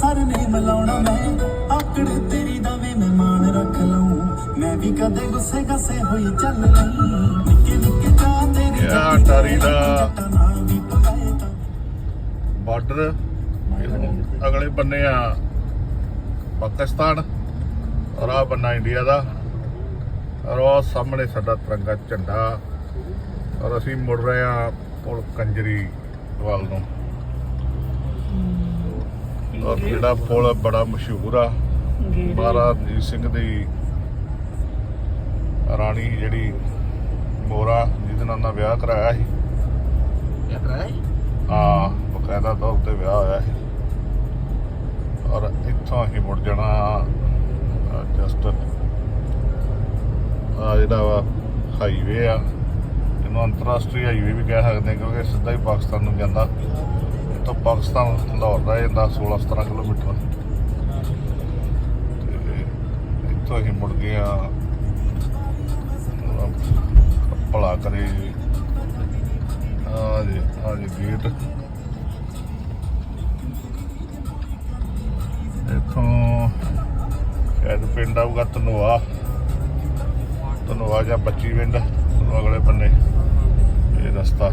Sir ਨੇ ਮਲਾਉਣਾ ਮੈਂ। ਆਕੜ ਤੇਰੀ ਦਾ ਵੇ ਮੈਂ ਮਾਣ ਰੱਖ ਲਊ। ਮੈਂ ਵੀ ਕਦੇ ਗੁੱਸੇ ਗਸੇ ਹੋਈ ਚੱਲ ਨਹੀਂ ਨਿੱਕੇ ਨਿੱਕੇ ਚਾਹ ਤੇਰੀ ਯਾ ਟਾਰੀ ਦਾ। ਬਾਰਡਰ ਅਗਲੇ ਬੰਨੇ ਆ ਪਾਕਿਸਤਾਨ। ਔਰ ਆ ਬੰਨਾ ਇੰਡੀਆ ਦਾ। ਔਰ ਉਹ ਸਾਹਮਣੇ ਸਾਡਾ ਤਿਰੰਗਾ ਝੰਡਾ। ਔਰ ਅਸੀਂ ਮੁੜ ਰਹੇ ਆ ਪੁਲ ਕੰਜਰੀ ਵੱਲ ਨੂੰ। ਔਰ ਜਿਹੜਾ ਪੁਲ ਬੜਾ ਮਸ਼ਹੂਰ ਆ। ਮਹਾਰਾਜਾ ਰਣਜੀਤ ਸਿੰਘ ਦੀ ਰਾਣੀ ਜਿਹੜੀ ਮੋਰਾ ਜਿਹਦੇ ਨਾਲ ਉਹਨਾਂ ਵਿਆਹ ਕਰਾਇਆ ਸੀ। ਹਾਂ ਬਕਾਇਦਾ ਤੌਰ ਤੇ ਵਿਆਹ ਹੋਇਆ ਸੀ। ਔਰ ਇੱਥੋਂ ਅਸੀਂ ਮੁੜ ਜਾਣਾ ਜਸਟ ਆ ਜਿਹੜਾ ਵਾ ਹਾਈਵੇ ਆ। ਇਹਨੂੰ ਅੰਤਰਰਾਸ਼ਟਰੀ ਹਾਈਵੇ ਵੀ ਕਹਿ ਸਕਦੇ ਹਾਂ ਕਿਉਂਕਿ ਸਿੱਧਾ ਹੀ ਪਾਕਿਸਤਾਨ ਨੂੰ ਜਾਂਦਾ। ਇੱਥੋਂ ਪਾਕਿਸਤਾਨ, ਲਾਹੌਰ ਦਾ ਜਾਂਦਾ 16 17 ਕਿਲੋਮੀਟਰ। ਤੇ ਇੱਥੋਂ ਅਸੀਂ ਮੁੜ ਗਏ ਆ ਭਲਾ ਕਰੇ। ਆ ਜੀ ਆ ਜੀ ਗੇਟ ਇੱਥੋਂ ਸ਼ਾਇਦ ਪਿੰਡ ਆਊਗਾ ਧਨੋਆ। ਧਨੋਆ ਜਾਂ ਬੱਚੀ ਪਿੰਡ ਅਗਲੇ ਬੰਨੇ। ਇਹ ਰਸਤਾ।